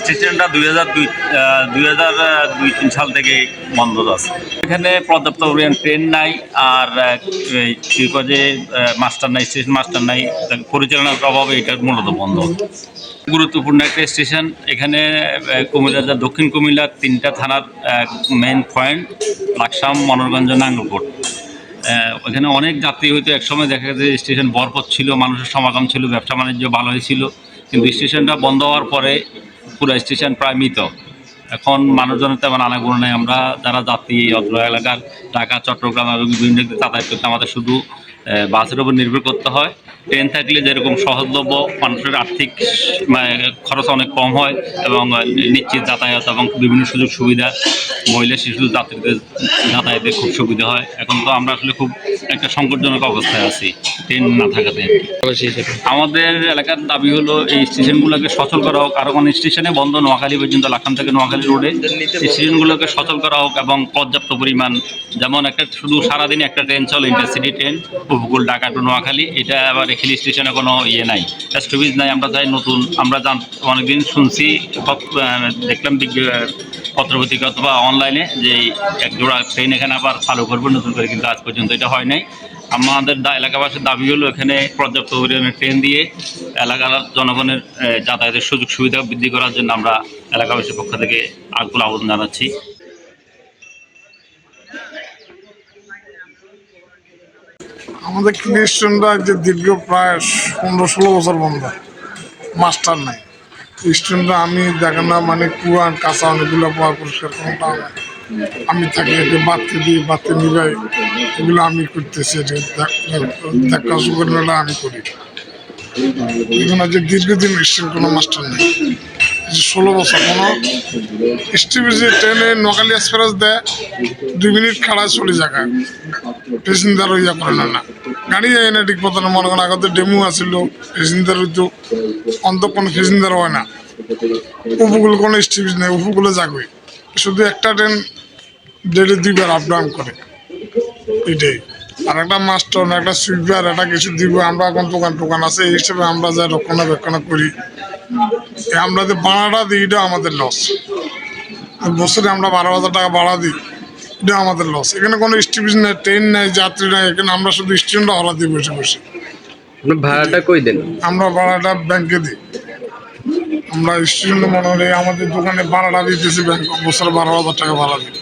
স্টেশনটা দুই হাজার দুই দুই হাজার দুই তিন সাল থেকে বন্ধ আছে। এখানে পর্যাপ্ত পরিমাণ ট্রেন নাই, আর কি যে মাস্টার নাই স্টেশন মাস্টার নাই পরিচালনার অভাবে এটা মূলত বন্ধ। গুরুত্বপূর্ণ একটা স্টেশন এখানে যা দক্ষিণ কুমিল্লার তিনটা থানার মেন পয়েন্ট লাকসাম মনোরগঞ্জ নাঙ্গলকোট ওখানে অনেক যাত্রী হয়তো একসময় দেখা গেছে স্টেশন বরপথ ছিল, মানুষের সমাগম ছিল, ব্যবসা বাণিজ্য ভালো হয়েছিল কিন্তু স্টেশনটা বন্ধ হওয়ার পরে পুরো স্টেশন প্রায় মৃত। এখন মানুষজনের তেমন আনাগুলো নেই, আমরা যারা যাত্রী অত্র এলাকার, ঢাকা, চট্টগ্রাম এবং বিভিন্ন যাতায়াত করতে, আমাদের শুধু বাসের উপর নির্ভর করতে হয়। ট্রেন থাকলে যেরকম সহজলভ্য মানুষের আর্থিক মানে, খরচ অনেক কম হয় এবং নিশ্চিত যাতায়াত এবং বিভিন্ন সুযোগ সুবিধা মহিলা শিশু যাত্রীদের যাতায়াতে খুব সুবিধা হয়। এখন তো আমরা আসলে খুব একটা সংকটজনক অবস্থায় আছি ট্রেন না থাকাতে আমাদের এলাকার দাবি হলো এই স্টেশনগুলোকে সচল করা হোক আরও কোনো স্টেশনে বন্ধ নোয়াখালী পর্যন্ত লাখাম থেকে নোয়াখালী রোডে। স্টেশনগুলোকে সচল করা হোক এবং পর্যাপ্ত পরিমাণ যেমন একটা শুধু সারাদিন একটা ট্রেন চলে ইন্টারসিটি ট্রেন উপকূল ঢাকা টু নোয়াখালী এটা আবার এখানে স্টেশনে কোনো ইয়ে নাই। স্টপেজ নাই, আমরা যাই নতুন, আমরা জান, অনেকদিন শুনছি দেখলাম পত্রপত্রিকা অথবা অনলাইনে যে এক জোড়া ট্রেন এখানে আবার চালু করবে নতুন করে, কিন্তু আজ পর্যন্ত এটা হয় নাই। আমাদের এলাকাবাসীর দাবি হলো, এখানে পর্যাপ্ত পরিমাণে ট্রেন দিয়ে এলাকার জনগণের যাতায়াতের সুযোগ সুবিধা বৃদ্ধি করার জন্য আমরা এলাকাবাসীর পক্ষ থেকে আকুল আবেদন জানাচ্ছি। আমাদের খ্রিস্টানরা যে দীর্ঘ প্রায় পনেরো ষোলো বছর বন্ধ। মাস্টার নাই। খ্রিস্টানরা আমি দেখে না মানে কুয়ান কাঁচা অনেকগুলো পরিষ্কার কোনটা আমি থাকি একে বাড়তে দিই, বাড়তে নিবাই। এগুলো আমি করতেছি, এটা দেখ- দেখা সুগন্ধটা আমি করি। এখানে যে দীর্ঘদিন খ্রিস্টান কোনো মাস্টার নেই। ষোলো বছর কোনো স্টিভিজি ট্রেনে নোয়াখালী এক্সপ্রেস দেয়, দুই মিনিট খাড়া চলে জায়গা প্যাসেঞ্জার ইয়া করে না। না গাড়ি যায় না ঠিক মতন, মনে করেন আগতে ডেমো আসিল প্যাসেঞ্জার হইতো অন্ত কোনো প্যাসেঞ্জার হয় না। উপকূল কোনো স্টিভিজ নেই, উপকূলে যাগই শুধু একটা ট্রেন ডেলি দুইবার আপ ডাউন করে। এটাই। আর একটা মাস্টার একটা সুইপার একটা কিছু দিব। আমরা এখন দোকান টোকান আছে, এই হিসেবে আমরা যা রক্ষণাবেক্ষণ করি আমরা যে ভাড়াটা দিই, এটা আমাদের লস বছরে আমরা বারো হাজার টাকা ভাড়া দিই। এটা আমাদের লস এখানে কোনো স্টিভিজ নাই ট্রেন নাই যাত্রী নাই এখানে আমরা শুধু স্টেশনটা হলা দিয়ে বসে বসে। ভাড়াটা কই দেন? আমরা ভাড়াটা ব্যাংকে দিই। আমরা স্টুডেন্ট মনে হলে আমাদের দোকানে ভাড়াটা দিতেছি ব্যাংক বছর বারো হাজার টাকা ভাড়া দিই।